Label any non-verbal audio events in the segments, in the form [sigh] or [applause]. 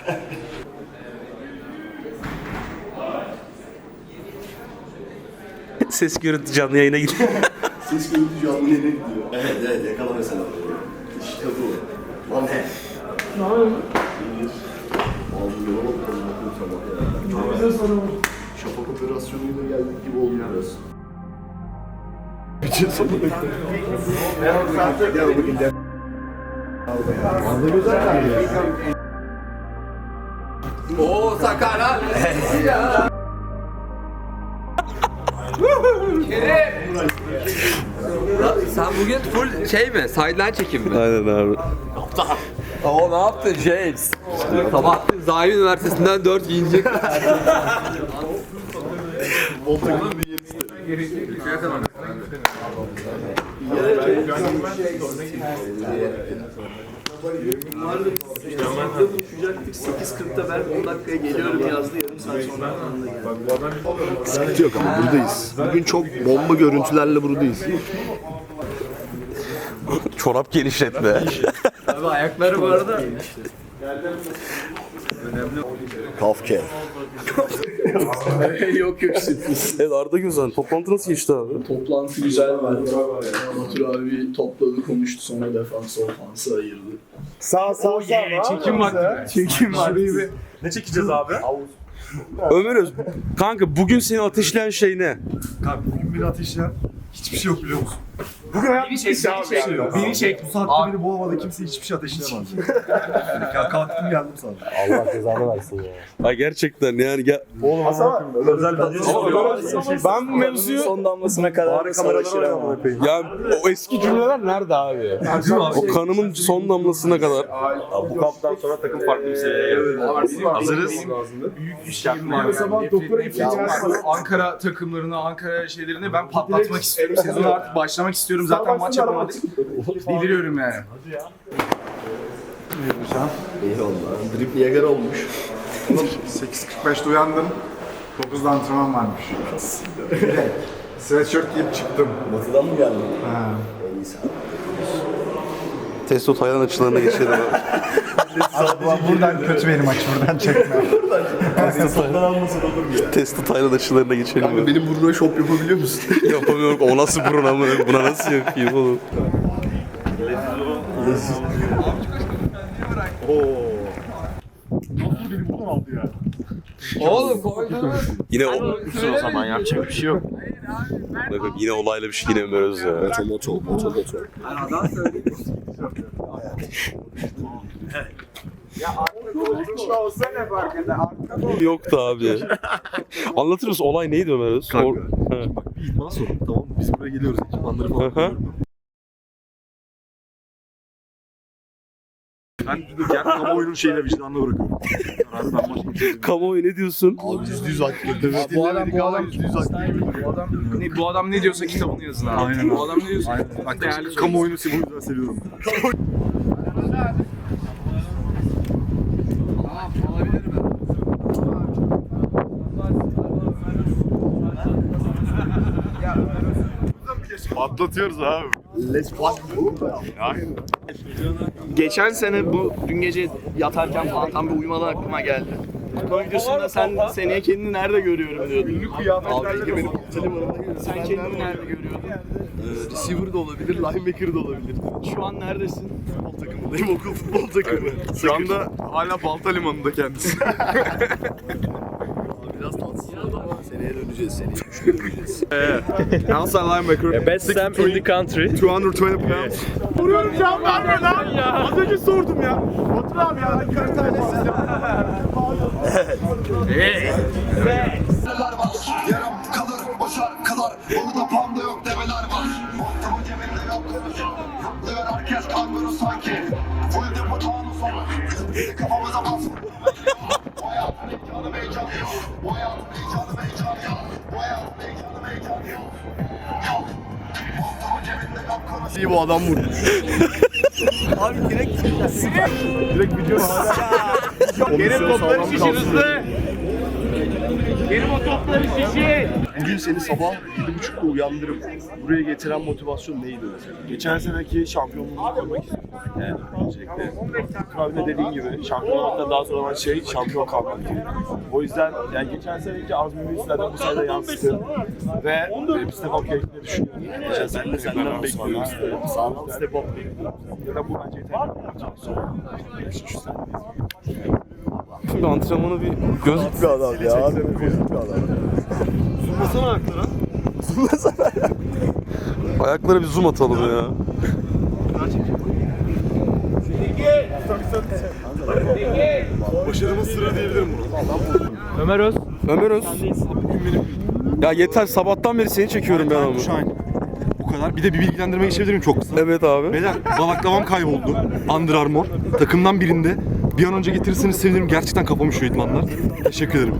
[laughs] Ses görüntü canlı yayına gidiyor. [laughs] Ses görüntü canlı yayına gidiyor. Evet evet yakala mesela. İşte bu. Lan he. Ne yapıyorsun? Abi yola bakalım bakayım sabah ya. Bize sorun. Şafak operasyonuyla geldik gibi oldu biraz. Bir şey sorun. Gel bakayım gel. Oo Sakara. Kerim. Lan Sen bugün full şey mi? Sideline çekim mi? Aynen abi. Oo ne yaptın James? Sabah Zahir Üniversitesi'nden 4 giyinecek. Voltak'ın bir yenisi. Konuşacaktık 8.40'da ben 10 dakikaya geliyorum yazdı yarım saat sonra anında Sıkıntı yok ama buradayız. Bugün çok bomba görüntülerle buradayız. Çorap genişletme. Abi ayakları bu arada. Kafke. [laughs] yok yok sürpriz. evet Arda Güzel. Toplantı nasıl geçti abi? Toplantı güzel verdi. Batur abi topladı konuştu sonra defans ofansı ayırdı. Sağ sağ sağ. Çekim vakti. Çekim vakti. Ne çekeceğiz abi? Ömer Öz. Kanka bugün seni ateşleyen şey ne? Kanka bugün beni ateşleyen hiçbir şey yok biliyor musun? Bugün hayatımda hiçbir şey yok. Beni çek. Bu saatte beni bu havada kimse hiçbir şey ateşleyemez. [laughs] ya kalktım geldim sana. Ha gerçekten yani gel. Hasan özel Ben bu mevzuyu Son damlasına kadar savaşır ama. ya o eski cümleler nerede abi? O kanımın son damlasına kadar. Bu kamptan sonra takım farklı bir seviyeye geldi. Hazırız. Sabah doktora gideceğiz. Ankara takımlarını, Ankara şeylerini ben patlatmak istiyorum. Sezona artık başlamak istiyorum. Zaten maç yapamadık. [laughs] Deliriyorum yani. Eyvallah. Drip Niagara olmuş. 8.45'te uyandım. 9'da antrenman varmış. De Sweatshirt giyip çıktım. Batıdan mı geldin? Ha. En iyisi. Testo Taylan açılarına geçelim [laughs] abi. Buradan kötü benim aç buradan çekme. [laughs] Olur mu ya? Testo Taylan açılarına geçelim Kanka abi. benim burnuma şop yapabiliyor musun? [laughs] Yapamıyorum. O nasıl burun ama buna nasıl yapayım oğlum? Beni buradan aldı ya. Oğlum koydum. Yine o, o zaman yapacak bir şey yok. Bakın yine olaylı bir şey yine Ömer Öz ya. Moto moto moto moto. Yoktu abi. Anlatır mısın olay neydi Ömer Öz? Kanka. Or-. Bak bir idman sorun tamam mı? Biz buraya geliyoruz ekipmanları falan Hı hı. koyuyorum. Ben de kamuoyunun şeyine vicdanına bırakıyorum. Kararı ben başka bir şey Kamuoyu ne diyorsun? Abi yüzde yüz haklı. Evet, Bu adam, bu adam, yüzde yüz haklı. bu adam, ne, bu adam ne diyorsa kitabını yazın abi. Aynen. Bu adam ne diyorsa Bak değerli kamuoyunu bu yüzden seviyorum. [laughs] Patlatıyoruz abi. Let's fuck. Aynen. Geçen sene bu dün gece yatarken falan tam bir uyumadan aklıma geldi. Kupa videosunda sen seneye kendini nerede görüyorum diyordun. Günlük Abi benim limanında Sen kendini nerede görüyordun? receiver da olabilir, linebacker da olabilir. Şu an neredesin? Futbol takımındayım, okul futbol takımı. Şu anda hala Balta Limanı'nda kendisi. [laughs] Biraz tatsız oldu seneye döneceğiz, seneye güçlü döneceğiz. [laughs] Outside linebacker. Best Sam in the country. 220 pounds. Vuruyorum can verme lan. Az önce sordum ya. Batur abi ya. Birkaç tanesi. Yarım kalır o şarkılar Balıda panda yok develer var Baktımın cebinde yok Yatlıyor herkes [laughs] kanguru sanki Full depo tağını sonra Kafamıza bas Bu hayatın heyecanı heyecanı yok Bu hayatın heyecanı heyecanı İyi bu adam vurdu. [laughs] Abi direkt süper. Direkt video Gelin topları şişin hızlı. Gelin o topları şişin. Bugün seni sabah 7.30'da uyandırıp buraya getiren motivasyon neydi mesela? Geçen seneki şampiyonluğu yapmak istiyorum. Yani öncelikle. Abi de dediğin gibi şampiyon olmaktan daha sonra olan şey şampiyon kalmak. O yüzden yani geçen seneki azmimi zaten bu sene de yansıttı. Ve e, bir step up gerektiğini düşünüyorum. Geçen sene de senden bekliyorum. Sağlam step up. Ya da bu bence yeterli. Şimdi antrenmanı bir göz... bir adam ya. Abi bir adam. Ayaklara bir zoom atalım ya. Sırrı diyebilirim bunu. Ömer Öz. Ya yeter sabahtan beri seni çekiyorum ben ama. Bu kadar. Bir de bir bilgilendirme geçebilir miyim çok kısa? Evet abi. Beyler balaklavam kayboldu. Under Armour. Takımdan birinde. Bir an önce getirirseniz sevinirim. Gerçekten kafamı şu idmanlar. Teşekkür ederim.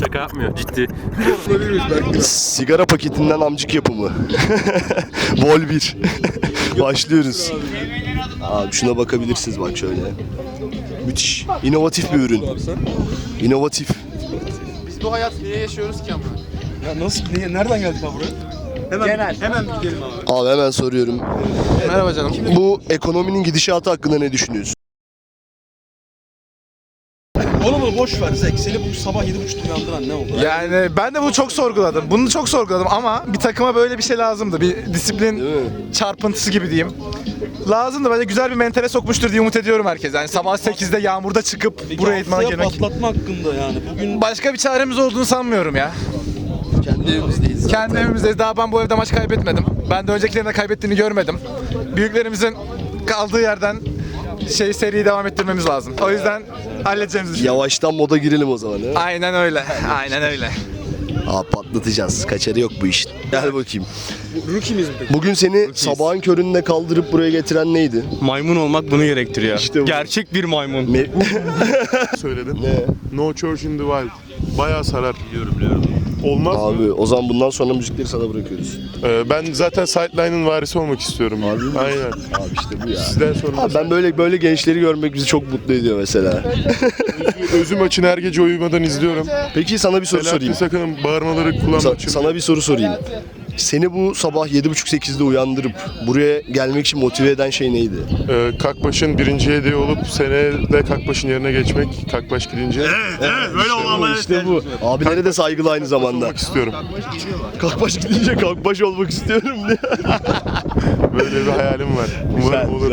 Şaka yapmıyor ciddi. Sigara paketinden amcık yapımı. [laughs] Vol 1. [laughs] Başlıyoruz. Abi şuna bakabilirsiniz bak şöyle. Müthiş. İnovatif bir ürün. İnovatif. Biz bu hayat niye yaşıyoruz ki ama? Ya nasıl? Niye? Nereden geldik abi buraya? Hemen, Hemen bir gidelim abi. Abi hemen soruyorum. Merhaba canım. Bu ekonominin gidişatı hakkında ne düşünüyorsun? Onu boş ver Zek. Seni bu sabah 7.30'da uyandıran ne oldu? Yani ben de bunu çok sorguladım. Bunu çok sorguladım ama bir takıma böyle bir şey lazımdı. Bir disiplin çarpıntısı gibi diyeyim. Lazımdı. Böyle güzel bir mentale sokmuştur diye umut ediyorum herkes. Yani sabah 8'de yağmurda çıkıp buraya idmana gelmek. patlatma hakkında yani. Bugün Başka bir çaremiz olduğunu sanmıyorum ya. Kendi evimizdeyiz. Kendi evimizdeyiz. Daha ben bu evde maç kaybetmedim. Ben de öncekilerinde kaybettiğini görmedim. Büyüklerimizin kaldığı yerden şey seriyi devam ettirmemiz lazım. O yüzden halledeceğimizi düşünüyorum. Yavaştan moda girelim o zaman. He? Aynen öyle. [laughs] Aynen öyle. Aa patlatacağız. Kaçarı yok bu işin. Gel bakayım. rookie'miz mi peki? Bugün seni sabahın köründe kaldırıp buraya getiren neydi? Maymun olmak bunu gerektiriyor. İşte bu. Gerçek bir maymun. Me- [laughs] [laughs] söyledim. ne? No Church in the Wild. Bayağı sarar. Biliyorum biliyorum. Olmaz mı? Abi o zaman bundan sonra müzikleri sana bırakıyoruz. Ee, ben zaten Sideline'ın varisi olmak istiyorum. Harbi mi? Aynen. Abi işte bu ya. Sizden sonra Abi ben böyle böyle gençleri görmek bizi çok mutlu ediyor mesela. özü maçını her gece uyumadan izliyorum. Peki sana bir soru sorayım. Selahattin Sakın'ın bağırmaları kulağıma Sa- sana bir soru sorayım. Seni bu sabah 7.30-8'de uyandırıp buraya gelmek için motive eden şey neydi? Ee, Kakbaş'ın birinci hediye olup seneye de Kakbaş'ın yerine geçmek. Kakbaş gidince. Böyle olmalı işte bu. Abilere de saygılı aynı zamanda. olmak istiyorum. Kalkbaş gidince kalkbaş olmak istiyorum diye. [laughs] Böyle bir hayalim var. Umarım olur.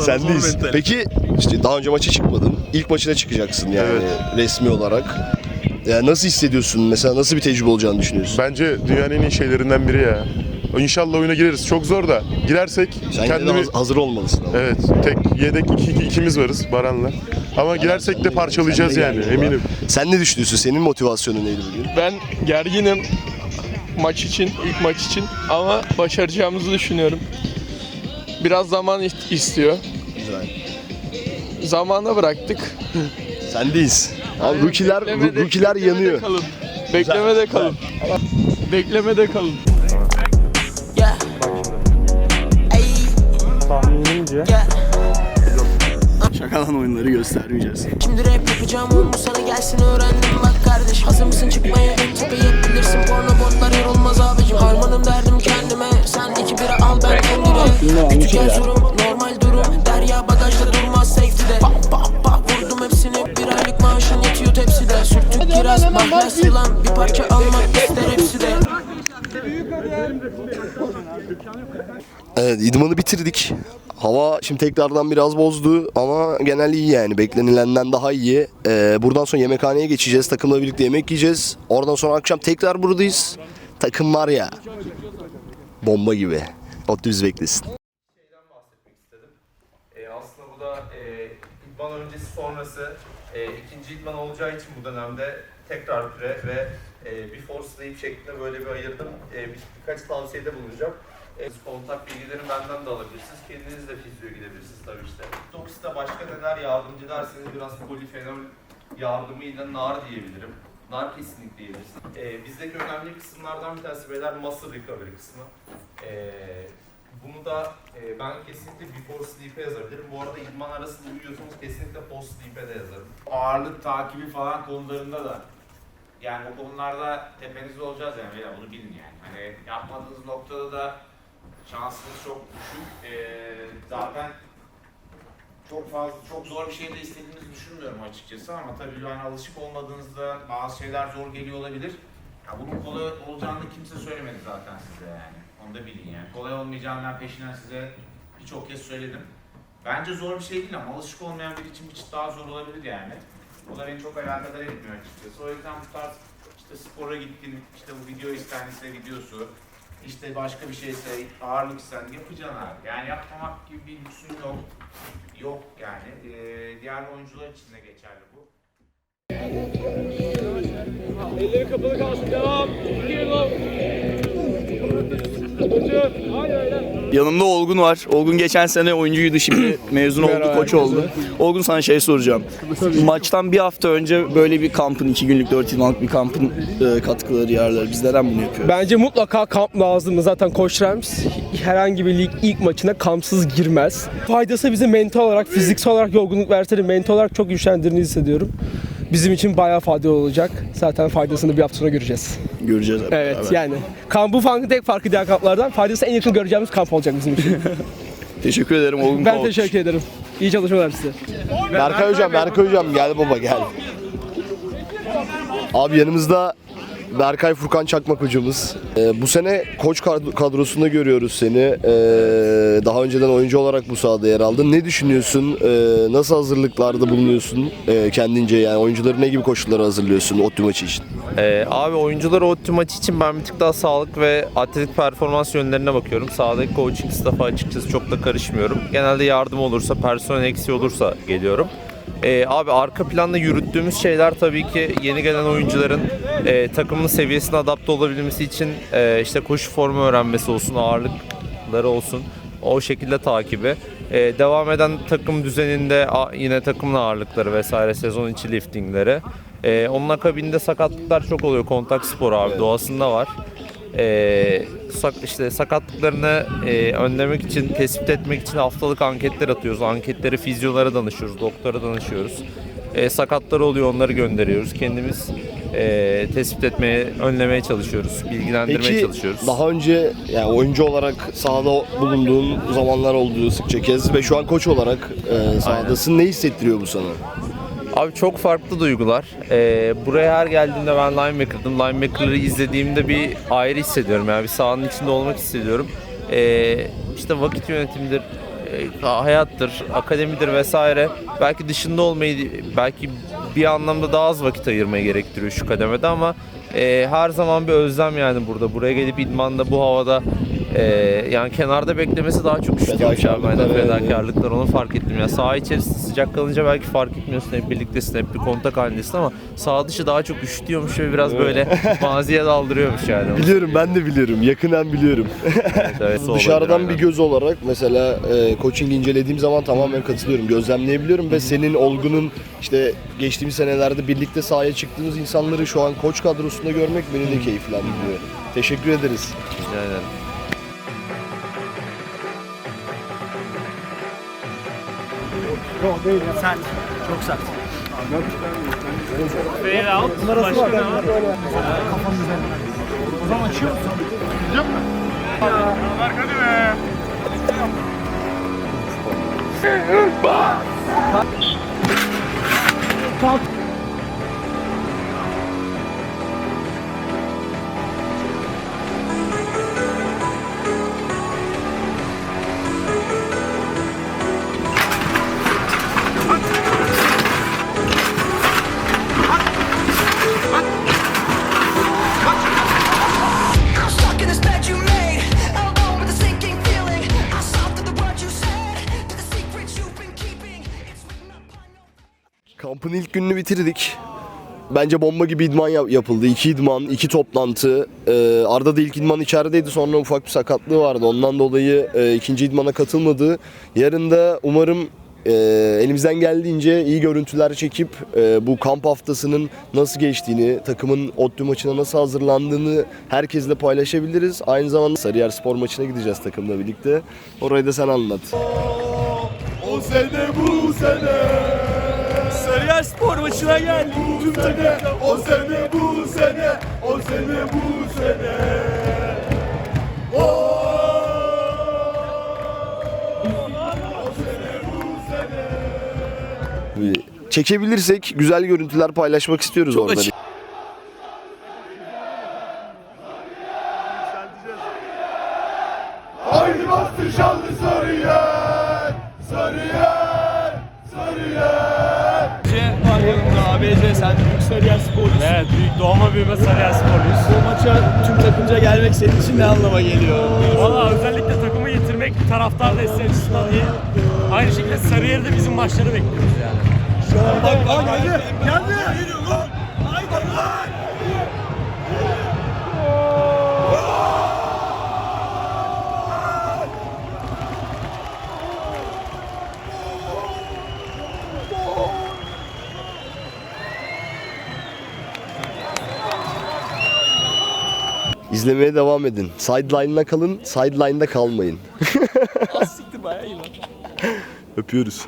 Sendeyiz. Peki işte daha önce maça çıkmadın. İlk maçına çıkacaksın yani resmi olarak. Ya nasıl hissediyorsun? Mesela nasıl bir tecrübe olacağını düşünüyorsun? Bence dünyanın en iyi şeylerinden biri ya. İnşallah oyuna gireriz. Çok zor da. Girersek Sen yine de kendimi... haz- hazır olmalısın ama. Evet, tek yedek iki, iki- ikimiz varız Baran'la. Ama girersek de parçalayacağız Sen de yani eminim. Sen ne düşünüyorsun? Senin motivasyonun neydi bugün? Ben gerginim maç için, ilk maç için ama başaracağımızı düşünüyorum. Biraz zaman ist- istiyor. Güzel. Zamana bıraktık. Sendeyiz. Abi rukiler, Beklemede- rukiler beklemede yanıyor. Kalın. Beklemede kalın. Beklemede kalın. Yeah. Tahminimce. Yeah. Şakalan oyunları göstermeyeceğiz. Şimdi rap yapacağım oğlum sana gelsin öğrendim bak kardeş Hazır mısın çıkmaya en tepeye bilirsin Porno botlar yorulmaz abicim Harmanım derdim kendime Sen iki bira al ben kendine Küçük erzurum normal durum Derya bagajda durmaz safety'de Bak bak tepside Sürttük kiraz mahlas yılan Bir parça almak ister hepsi de Evet idmanı bitirdik. Hava şimdi tekrardan biraz bozdu ama genel iyi yani. Beklenilenden daha iyi. Ee, buradan sonra yemekhaneye geçeceğiz. Takımla birlikte yemek yiyeceğiz. Oradan sonra akşam tekrar buradayız. Takım var ya. Bomba gibi. Otlu bizi beklesin. E, aslında bu da e, idman öncesi sonrası e, idman olacağı için bu dönemde tekrar püre ve e, before sleep şeklinde böyle bir ayırdım. E, bir, birkaç tavsiyede bulunacağım. E, kontak bilgilerini benden de alabilirsiniz. Kendiniz de fizyoya gidebilirsiniz tabii işte. Toksite başka neler yardımcı derseniz biraz polifenol yardımıyla nar diyebilirim. Nar kesinlikle diyebilirsiniz. E, bizdeki önemli kısımlardan bir tanesi beyler muscle recovery kısmı. E, bunu da e, ben kesinlikle before sleep'e yazabilirim. Bu arada idman arasında uyuyorsanız kesinlikle post sleep'e de yazarım. ağırlık takibi falan konularında da yani o konularda tepenizde olacağız yani beyler bunu bilin yani. Hani yapmadığınız noktada da şansınız çok düşük. Ee, zaten çok fazla çok zor bir şey de istediğinizi düşünmüyorum açıkçası ama tabii yani alışık olmadığınızda bazı şeyler zor geliyor olabilir. Ya bunun kolay olacağını kimse söylemedi zaten size yani. Onu da bilin yani. Kolay olmayacağını ben peşinden size birçok kez söyledim. Bence zor bir şey değil ama alışık olmayan biri için bir çıt daha zor olabilir yani. O da beni çok alakadar etmiyor açıkçası. O yüzden bu tarz işte spora gittin, işte bu video istenirse videosu, işte başka bir şeyse ağırlık isten yapacaksın abi. Yani yapmamak gibi bir lüksün yok. Yok yani. Ee, diğer oyuncular için de geçerli bu. Elleri kapalı kalsın. Devam. İki Yanımda Olgun var. Olgun geçen sene oyuncuydu şimdi [clears throat] mezun oldu, koç oldu. Olgun sana şey soracağım. Maçtan bir hafta önce böyle bir kampın, iki günlük, dört yıllık bir kampın e, katkıları yerler. Biz neden bunu yapıyoruz? Bence mutlaka kamp lazım. Zaten Koç Rams herhangi bir lig ilk maçına kampsız girmez. Faydası bize mental olarak, fiziksel olarak yorgunluk verse de mental olarak çok güçlendirdiğini hissediyorum. Bizim için bayağı faydalı olacak. Zaten faydasını bir hafta sonra göreceğiz. Göreceğiz. hep Evet beraber. yani. Kampın farkı tek farkı diğer kamplardan. Faydası en yakın göreceğimiz kamp olacak bizim için. [laughs] Teşekkür ederim Olgun ben Koç. teşekkür ederim. İyi çalışmalar size. Berkay hocam, Berkay hocam gel baba gel. Abi yanımızda Berkay Furkan Çakmak hocamız. Ee, bu sene koç kad- kadrosunda görüyoruz seni. Ee, daha önceden oyuncu olarak bu sahada yer aldın. Ne düşünüyorsun? Ee, nasıl hazırlıklarda bulunuyorsun ee, kendince? Yani oyuncuları ne gibi koşullara hazırlıyorsun ODTÜ maçı için? Ee, abi oyuncular o tüm maç için ben bir tık daha sağlık ve atletik performans yönlerine bakıyorum. Sahadaki coaching staff'a açıkçası çok da karışmıyorum. Genelde yardım olursa, personel eksiği olursa geliyorum. Ee, abi arka planda yürüttüğümüz şeyler tabii ki yeni gelen oyuncuların e, takımın seviyesine adapte olabilmesi için e, işte koşu formu öğrenmesi olsun, ağırlıkları olsun. O şekilde takibi. Ee, devam eden takım düzeninde yine takımın ağırlıkları vesaire sezon içi liftingleri. Ee, onun akabinde sakatlıklar çok oluyor. Kontak spor abi doğasında var. Ee, sak, işte sakatlıklarını e, önlemek için, tespit etmek için haftalık anketler atıyoruz. Anketleri fizyolara danışıyoruz, doktora danışıyoruz. Ee, sakatlar oluyor onları gönderiyoruz. Kendimiz e, tespit etmeye, önlemeye çalışıyoruz. Bilgilendirmeye Peki çalışıyoruz. daha önce yani oyuncu olarak sahada bulunduğun zamanlar olduğu sıkça kez ve şu an koç olarak e, sahadasın. Ne hissettiriyor bu sana? Abi çok farklı duygular. Ee, buraya her geldiğimde ben linebacker'dım. Linebacker'ları izlediğimde bir ayrı hissediyorum. Yani bir sahanın içinde olmak hissediyorum. Ee, işte vakit yönetimidir, e, hayattır, akademidir vesaire. Belki dışında olmayı, belki bir anlamda daha az vakit ayırmayı gerektiriyor şu kademede ama e, her zaman bir özlem yani burada. Buraya gelip idmanda bu havada e, yani kenarda beklemesi daha çok üşütüyormuş abi. De Fedakarlıklar, evet. onu fark ettim ya. Saha içerisinde sıcak kalınca belki fark etmiyorsun hep birliktesin hep bir kontak halindesin ama saha dışı daha çok üşütüyormuş ve biraz böyle [laughs] maziye daldırıyormuş yani. Biliyorum ben de biliyorum. Yakından biliyorum. evet, o [laughs] Dışarıdan olabilir, bir aynen. göz olarak mesela e, coaching incelediğim zaman tamamen katılıyorum. Gözlemleyebiliyorum ve senin Olgun'un işte geçtiğimiz senelerde birlikte sahaya çıktığımız insanları şu an koç kadrosunda görmek beni de keyiflendiriyor. Teşekkür ederiz. Rica ederim. Sert. Çok sert. Fair out. Başka ne var? Kafam üzerinde. O zaman açıyor musun? Açacak mı? Ver hadi be. Kalk. Bitirdik. Bence bomba gibi idman yap- yapıldı. İki idman, iki toplantı. Ee, Arda da ilk idman içerideydi. Sonra ufak bir sakatlığı vardı. Ondan dolayı e, ikinci idmana katılmadı. Yarın da umarım e, elimizden geldiğince iyi görüntüler çekip e, bu kamp haftasının nasıl geçtiğini, takımın ODTÜ maçına nasıl hazırlandığını herkesle paylaşabiliriz. Aynı zamanda Sarıyer spor maçına gideceğiz takımla birlikte. Orayı da sen anlat. O sene bu sene Sarıyer spor maçına geldik tüm sene O sene bu sene O sene bu sene O, o sene bu sene abi. Çekebilirsek güzel görüntüler paylaşmak istiyoruz orada. Haydi ne anlama geliyor? Valla özellikle takımı getirmek taraftar desteği açısından iyi. Aynı şekilde Sarıyer'de bizim maçları bekliyoruz yani. Şu an bak bak geldi. Geldi. Haydi lan. İzlemeye devam edin. Sideline'da kalın, sideline'da kalmayın. [laughs] Siktir bayağı iyi lan. Öpüyoruz.